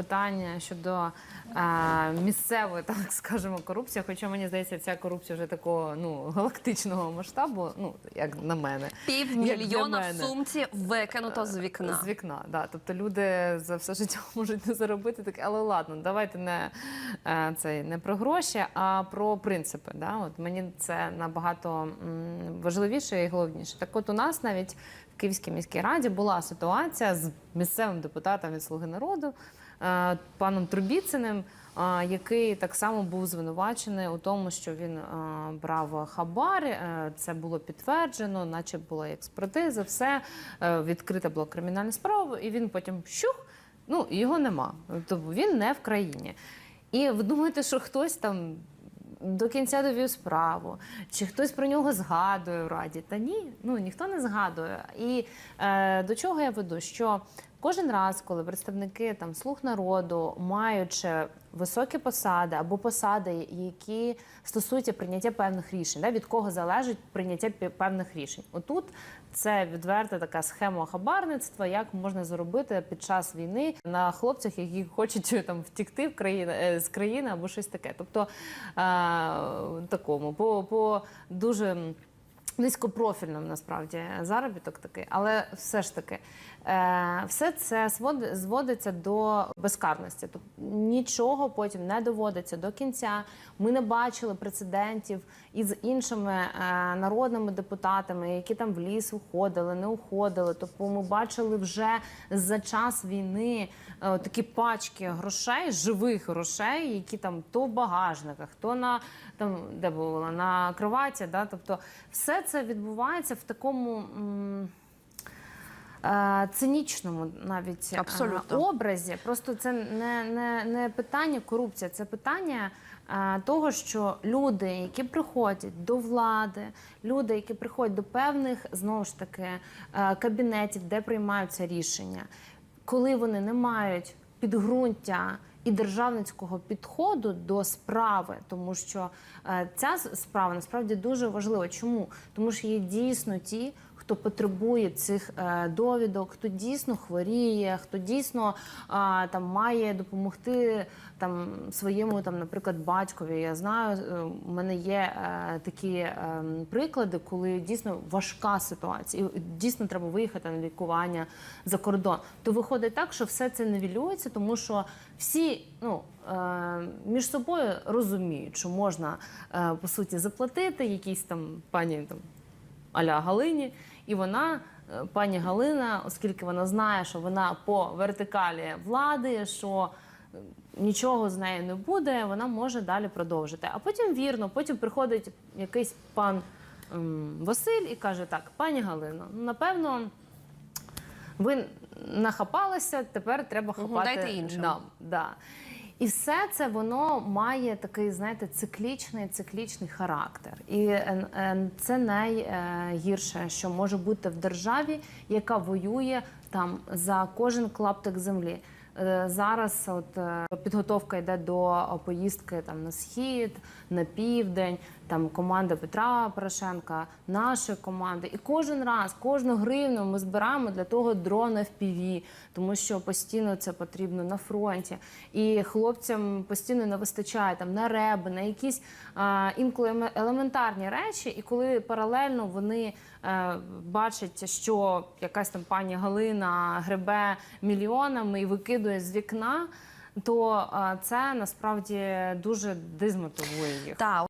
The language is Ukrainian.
питання щодо е, місцевої, так скажемо, корупції. Хоча мені здається, ця корупція вже такого ну галактичного масштабу, ну як на мене. Півмільйона в сумці викинуто з вікна. З вікна, да. Тобто люди за все життя можуть не заробити таке, але ладно, давайте не, е, це, не про гроші, а про принципи. Да? От мені це набагато важливіше і головніше. Так от у нас навіть в Київській міській раді була ситуація з місцевим депутатом від Слуги народу, паном Трубіциним, е, який так само був звинувачений у тому, що він е, брав хабар. Е, Це було підтверджено, наче була експертиза, все е, відкрита була кримінальна справа, і він потім щух, ну його нема. Тобто він не в країні. І ви думаєте, що хтось там до кінця довів справу, чи хтось про нього згадує в раді? Та ні, ну ніхто не згадує. І е, до чого я веду? Що кожен раз, коли представники там слуг народу, маючи високі посади або посади, які стосуються прийняття певних рішень, да, від кого залежить прийняття пе- певних рішень. Отут це відверта така схема хабарництва, як можна заробити під час війни на хлопцях, які хочуть там втікти в країну е, з країни або щось таке. Тобто е, такому по, по дуже. Низькопрофільним насправді заробіток такий, але все ж таки е, все це зводиться до безкарності. Тобто нічого потім не доводиться до кінця. Ми не бачили прецедентів із іншими е, народними депутатами, які там в ліс уходили, не уходили. Тобто ми бачили вже за час війни е, такі пачки грошей, живих грошей, які там то в багажниках, то на там де було на кроваті. Да? Тобто, все це відбувається в такому. е, Цинічному навіть е, Абсолютно. образі. Просто це не, не, не питання корупції, це питання е, того, що люди, які приходять до влади, люди, які приходять до певних знову ж таки кабінетів, де приймаються рішення, коли вони не мають підґрунтя і державницького підходу до справи, тому що е, ця справа насправді дуже важлива. Чому? Тому що є дійсно ті, хто потребує цих е, довідок, хто дійсно хворіє, хто дійсно там має допомогти там своєму там, наприклад, батькові. Я знаю, е, у мене є такі приклади, коли дійсно важка ситуація, і дійсно треба виїхати на лікування за кордон. То виходить так, що все це невілюється, тому що всі ну, е, між собою розуміють, що можна е, по суті заплатити якійсь там пані там аля Галині, і вона. е, Пані Галина, оскільки вона знає, що вона по вертикалі влади, що нічого з нею не буде, вона може далі продовжити. А потім вірно, потім приходить якийсь пан ем, Василь і каже: так, пані Галино, ну, напевно, ви нахапалися, тепер треба хапати дайте іншим. нам. Да. І все це воно має такий, знаєте, циклічний, циклічний характер. І е, е, це найгірше, що може бути в державі, яка воює там за кожен клаптик землі. Е, Зараз от е, підготовка йде до поїздки там на схід, на південь, там команда Петра Порошенка, наші команди. І кожен раз, кожну гривну ми збираємо для того дрона FPV, тому що постійно це потрібно на фронті. І хлопцям постійно не вистачає там на реби, на якісь а, інколи елементарні речі. І коли паралельно вони е, бачать, що якась там пані Галина гребе мільйонами і викидує з вікна, то це насправді дуже дезмотивує їх. Так,